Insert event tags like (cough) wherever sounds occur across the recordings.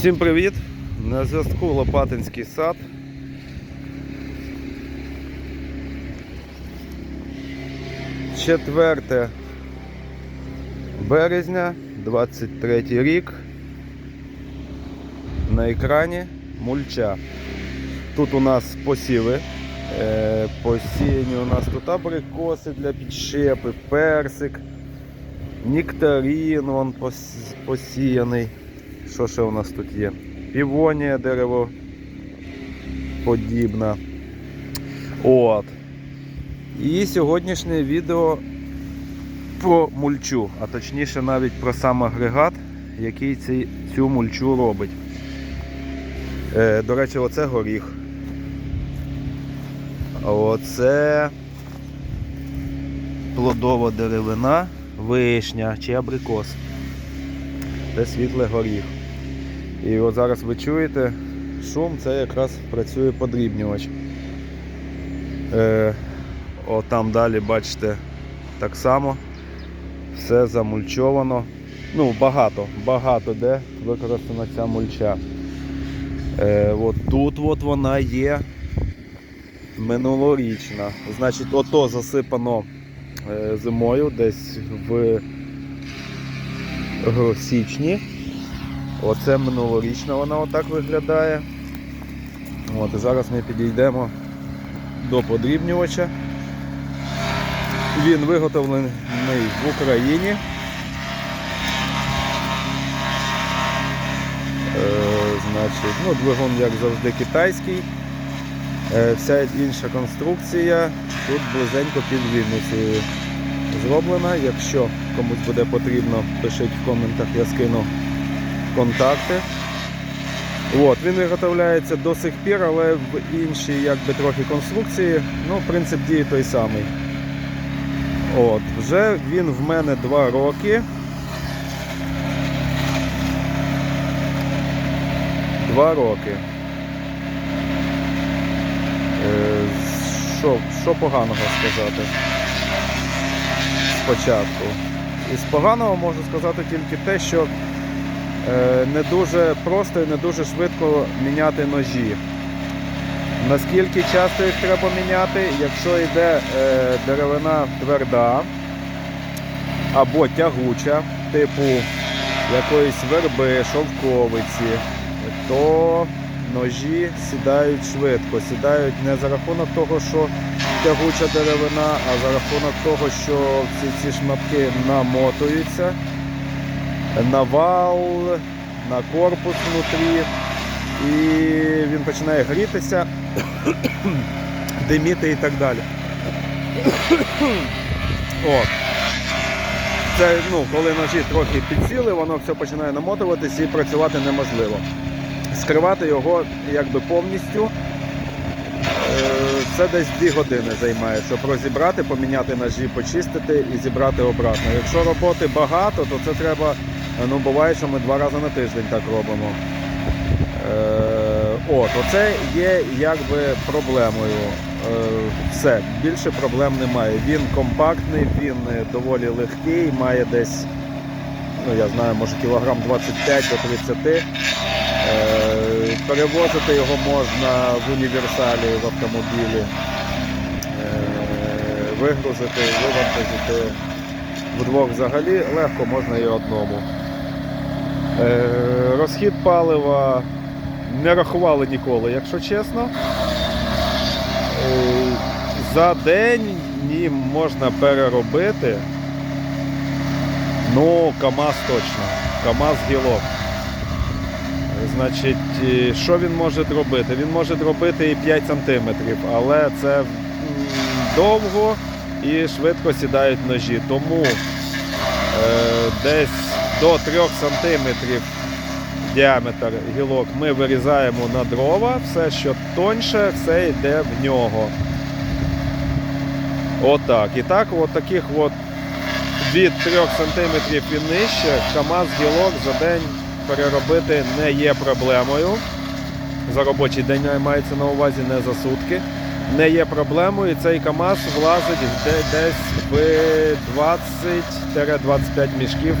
Всім привіт! На зв'язку Лопатинський сад. Четверте березня, 23 рік. На екрані мульча. Тут у нас посіви. Е, посіяні у нас тут абрикоси для підщепи, персик, нектарин вон посіяний. Що ще у нас тут є? Півонія дерево подібна. От. І сьогоднішнє відео про мульчу, а точніше навіть про сам агрегат, який ці, цю мульчу робить. Е, до речі, оце горіх. Оце плодова деревина, вишня чи абрикос. Це світлий горіх. І от зараз ви чуєте шум, це якраз працює подрібнювач. Е, о, там далі бачите так само. Все замульчовано. Ну, багато, багато де використана ця мульча. Е, от тут от вона є минулорічна. Значить, ото засипано е, зимою десь в в січні. Оце минулорічна вона отак виглядає. От, зараз ми підійдемо до подрібнювача. Він виготовлений в Україні. Е, значить, ну, двигун, як завжди, китайський. Е, вся інша конструкція тут близенько під Вінницею зроблена. Якщо комусь буде потрібно, пишіть в коментах, я скину контакти. От, він виготовляється до сих пір, але в іншій якби, трохи конструкції. Ну, принцип дії той самий. От, вже він в мене 2 роки. Два роки. Е, Що, що поганого сказати? Спочатку. Із поганого можу сказати тільки те, що не дуже просто і не дуже швидко міняти ножі. Наскільки часто їх треба міняти, якщо йде е, деревина тверда або тягуча, типу якоїсь верби, шовковиці, то ножі сідають швидко. Сідають не за рахунок того, що тягуча деревина, а за рахунок того, що всі ці шматки намотуються на вал, на корпус внутрі, і він починає грітися, (coughs) диміти і так далі. (coughs) От. Це, ну, коли ножі трохи підсіли, воно все починає намотуватися і працювати неможливо. Скривати його якби повністю. е, Це десь 2 години займає, щоб розібрати, поміняти ножі, почистити і зібрати обратно. Якщо роботи багато, то це треба, ну буває, що ми два рази на тиждень так робимо. Е, От, оце є якби проблемою. Е, Все, більше проблем немає. Він компактний, він е, доволі легкий, має десь, ну я знаю, може кілограм 25 до 30. Е, Перевозити його можна в універсалі в автомобілі, Е, вигрузити, вивантажити вдвох взагалі легко можна і одному. Е, Розхід палива не рахували ніколи, якщо чесно. Е, За день ні можна переробити. Ну, КАМАЗ точно. КАМАЗ гілок. Значить, е, що він може робити? Він може робити і 5 см, але це довго і швидко сідають ножі. Тому е, десь до 3 см діаметр гілок ми вирізаємо на дрова, все, що тоньше, все йде в нього. Отак. І так, от таких от від 3 см і нижче КАМАЗ гілок за день переробити не є проблемою. За робочий день мається на увазі, не за сутки. Не є проблемою. Цей КАМАЗ влазить десь в 20-25 мішків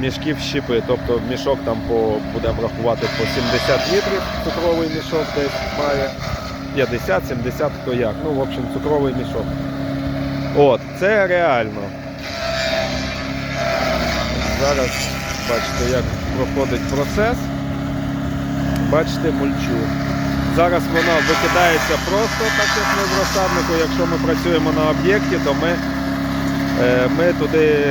мішків щіпи. Тобто мішок там по, будемо рахувати по 70 літрів, цукровий мішок десь має 50-70, хто як. Ну, в общем, цукровий мішок. От, це реально. Зараз бачите, як проходить процес. Бачите мульчу. Зараз вона викидається просто, так як ми в розсаднику. Якщо ми працюємо на об'єкті, то ми, е, ми туди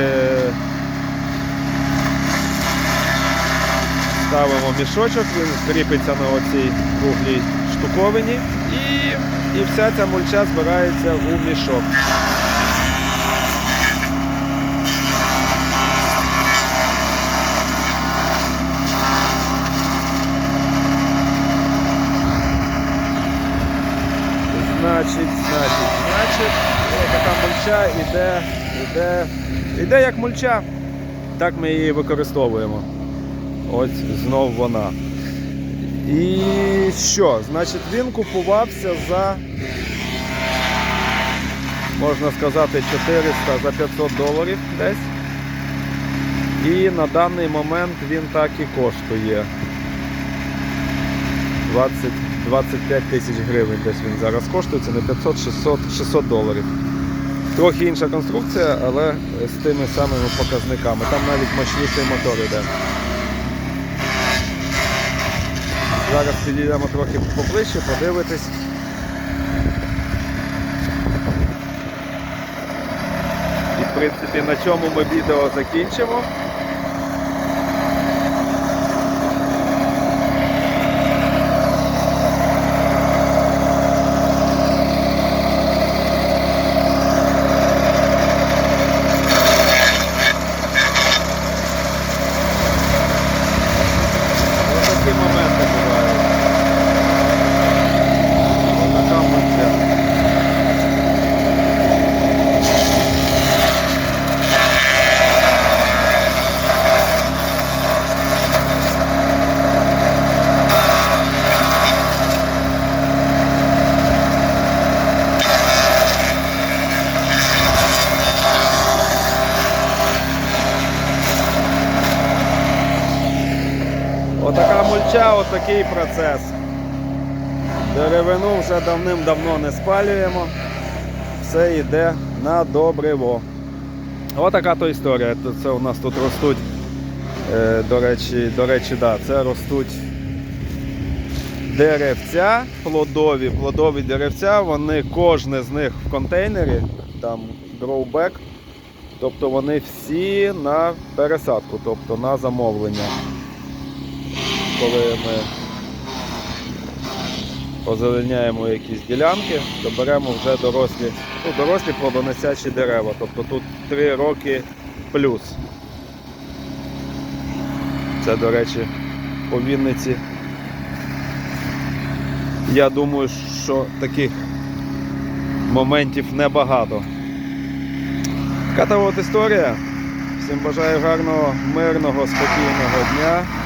ставимо мішочок, він кріпиться на оцій круглій штуковині і, і вся ця мульча збирається у мішок. Значить, значить, значить, така мульча іде, іде, іде як мульча. Так ми її використовуємо. Ось знов вона. І що? Значить, він купувався за, можна сказати, 400 за 500 доларів десь. І на даний момент він так і коштує. 20, 25 тисяч гривень десь він зараз коштує, це не 500, 600, 600 доларів. Трохи інша конструкція, але з тими самими показниками. Там навіть мощніший мотор іде. Зараз підійдемо трохи поближче, подивитись. І в принципі на цьому ми відео закінчимо. Ось такі моменти бувають. Ось така мульча. Мульча, отакий процес. Деревину вже давним-давно не спалюємо. Все йде на добриво. Отака то історія. Це- у нас тут ростуть, е, до речі, до речі, да, це ростуть деревця, плодові, плодові деревця, вони кожне з них в контейнері, там дроубек. Тобто вони всі на пересадку, тобто на замовлення коли ми озеленяємо якісь ділянки, то беремо вже дорослі, ну, дорослі плодоносячі дерева. Тобто тут 3 роки плюс. Це, до речі, по Вінниці. Я думаю, що таких моментів небагато. Така та от історія. Всім бажаю гарного, мирного, спокійного дня.